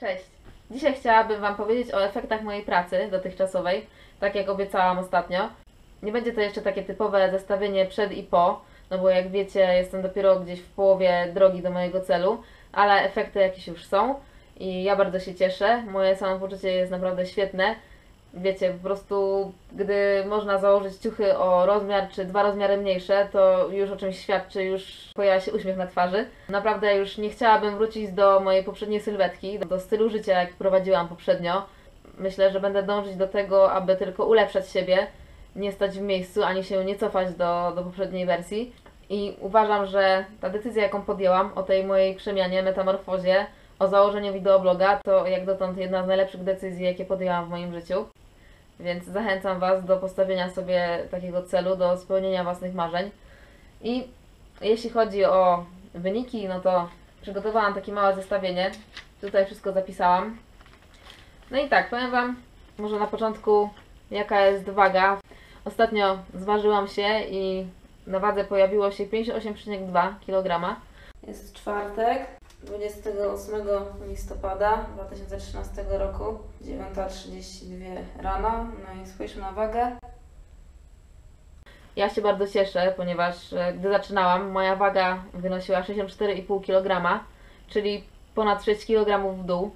Cześć. Dzisiaj chciałabym Wam powiedzieć o efektach mojej pracy dotychczasowej, tak jak obiecałam ostatnio. Nie będzie to jeszcze takie typowe zestawienie przed i po, no bo jak wiecie, jestem dopiero gdzieś w połowie drogi do mojego celu, ale efekty jakieś już są i ja bardzo się cieszę. Moje samopoczucie jest naprawdę świetne. Wiecie, po prostu gdy można założyć ciuchy o rozmiar czy dwa rozmiary mniejsze, to już o czymś świadczy, już pojawia się uśmiech na twarzy. Naprawdę już nie chciałabym wrócić do mojej poprzedniej sylwetki, do stylu życia, jak prowadziłam poprzednio. Myślę, że będę dążyć do tego, aby tylko ulepszać siebie, nie stać w miejscu, ani się nie cofać do, do poprzedniej wersji. I uważam, że ta decyzja, jaką podjęłam o tej mojej przemianie, metamorfozie, o założeniu wideobloga, to jak dotąd jedna z najlepszych decyzji, jakie podjęłam w moim życiu. Więc zachęcam Was do postawienia sobie takiego celu, do spełnienia własnych marzeń. I jeśli chodzi o wyniki, no to przygotowałam takie małe zestawienie. Tutaj wszystko zapisałam. No i tak, powiem Wam może na początku, jaka jest waga. Ostatnio zważyłam się i na wadze pojawiło się 58,2 kg. Jest czwartek, 28 listopada 2013 roku, 9.32 rano. No i spójrzmy na wagę. Ja się bardzo cieszę, ponieważ e, gdy zaczynałam, moja waga wynosiła 64,5 kg, czyli ponad 6 kg w dół.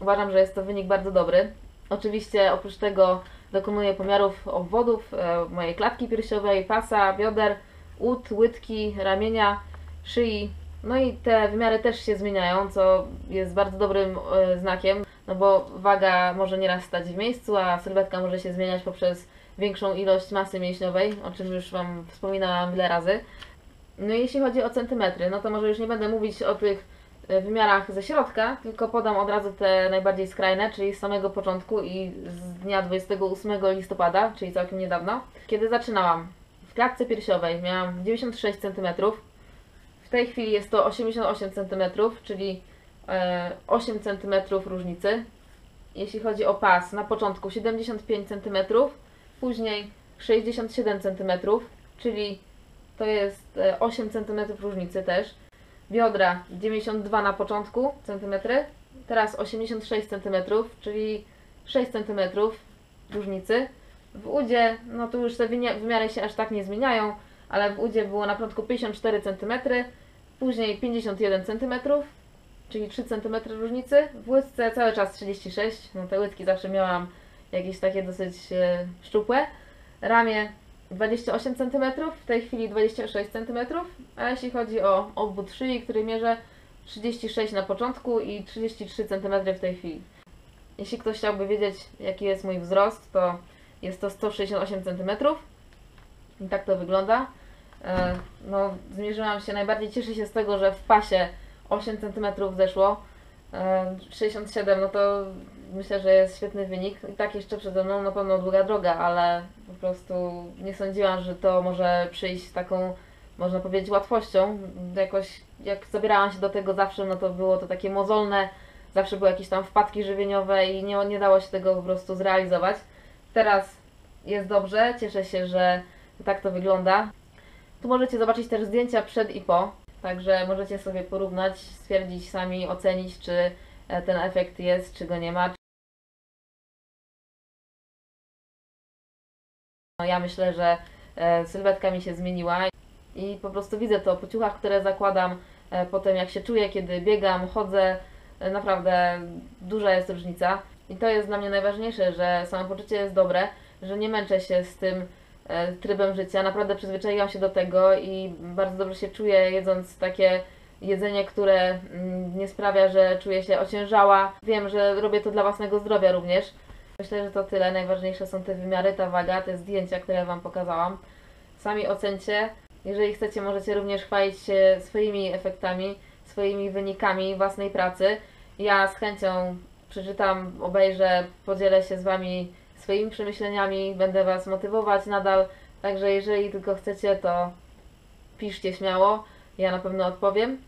Uważam, że jest to wynik bardzo dobry. Oczywiście oprócz tego dokonuję pomiarów obwodów e, mojej klatki piersiowej, pasa, bioder, ud, łydki, ramienia, szyi. No i te wymiary też się zmieniają, co jest bardzo dobrym e, znakiem, no bo waga może nieraz stać w miejscu, a sylwetka może się zmieniać poprzez większą ilość masy mięśniowej, o czym już Wam wspominałam wiele razy. No i jeśli chodzi o centymetry, no to może już nie będę mówić o tych e, wymiarach ze środka, tylko podam od razu te najbardziej skrajne, czyli z samego początku i z dnia 28 listopada, czyli całkiem niedawno, kiedy zaczynałam. W klatce piersiowej miałam 96 cm, w tej chwili jest to 88 cm, czyli e, 8 cm różnicy. Jeśli chodzi o pas, na początku 75 cm, później 67 cm, czyli to jest e, 8 cm różnicy też. Biodra 92 na początku centymetry, teraz 86 cm, czyli 6 cm różnicy. W udzie, no tu już te wymiary się aż tak nie zmieniają, ale w udzie było na początku 54 cm, później 51 cm, czyli 3 cm różnicy. W łydce cały czas 36, no te łydki zawsze miałam jakieś takie dosyć e, szczupłe. Ramię 28 cm, w tej chwili 26 cm, a jeśli chodzi o obwód szyi, który mierzę 36 na początku i 33 cm w tej chwili. Jeśli ktoś chciałby wiedzieć, jaki jest mój wzrost, to jest to 168 cm. I tak to wygląda. E, No, zmierzyłam się, najbardziej cieszę się z tego, że w pasie 8 cm zeszło. E, 67, no to myślę, że jest świetny wynik. I tak jeszcze przede mną na pewno długa droga, ale po prostu nie sądziłam, że to może przyjść taką, można powiedzieć, łatwością. Jakoś jak zabierałam się do tego zawsze, no to było to takie mozolne, zawsze były jakieś tam wpadki żywieniowe i nie, nie dało się tego po prostu zrealizować. Teraz jest dobrze, cieszę się, że tak to wygląda. Tu możecie zobaczyć też zdjęcia przed i po, także możecie sobie porównać, stwierdzić sami, ocenić, czy e, ten efekt jest, czy go nie ma. No, ja myślę, że e, sylwetka mi się zmieniła i po prostu widzę to po ciuchach, które zakładam, e, potem jak się czuję, kiedy biegam, chodzę, naprawdę duża jest różnica. I to jest dla mnie najważniejsze, że samopoczucie jest dobre, że nie męczę się z tym trybem życia. Naprawdę przyzwyczaiłam się do tego i bardzo dobrze się czuję jedząc takie jedzenie, które mm, nie sprawia, że czuję się ociężała. Wiem, że robię to dla własnego zdrowia również. Myślę, że to tyle. Najważniejsze są te wymiary, ta waga, te zdjęcia, które Wam pokazałam. Sami ocencie. Jeżeli chcecie, możecie również chwalić się swoimi efektami, swoimi wynikami własnej pracy. Ja z chęcią przeczytam, obejrzę, podzielę się z Wami swoimi przemyśleniami, będę Was motywować nadal. Także jeżeli tylko chcecie, to piszcie śmiało, ja na pewno odpowiem.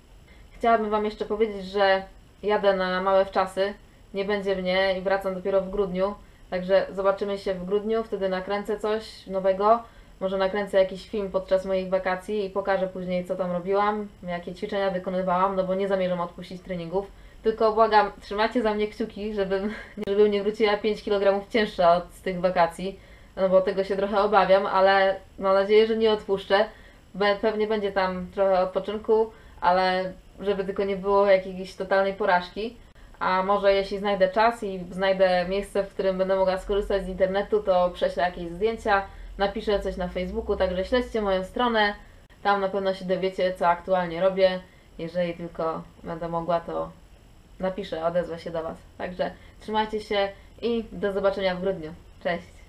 Chciałabym Wam jeszcze powiedzieć, że jadę na małe wczasy, nie będzie mnie i wracam dopiero w grudniu. Także zobaczymy się w grudniu, wtedy nakręcę coś nowego. Może nakręcę jakiś film podczas moich wakacji i pokażę później, co tam robiłam, jakie ćwiczenia wykonywałam, no bo nie zamierzam odpuścić treningów. Tylko błagam, trzymajcie za mnie kciuki, żebym, żebym nie wróciła 5 kg cięższa od tych wakacji, no bo tego się trochę obawiam, ale mam nadzieję, że nie odpuszczę. Pewnie będzie tam trochę odpoczynku, ale żeby tylko nie było jakiejś totalnej porażki. A może jeśli znajdę czas i znajdę miejsce, w którym będę mogła skorzystać z internetu, to prześlę jakieś zdjęcia, napiszę coś na Facebooku, także śledźcie moją stronę. Tam na pewno się dowiecie, co aktualnie robię. Jeżeli tylko będę mogła, to napiszę, odezwę się do Was. Także trzymajcie się i do zobaczenia w grudniu. Cześć!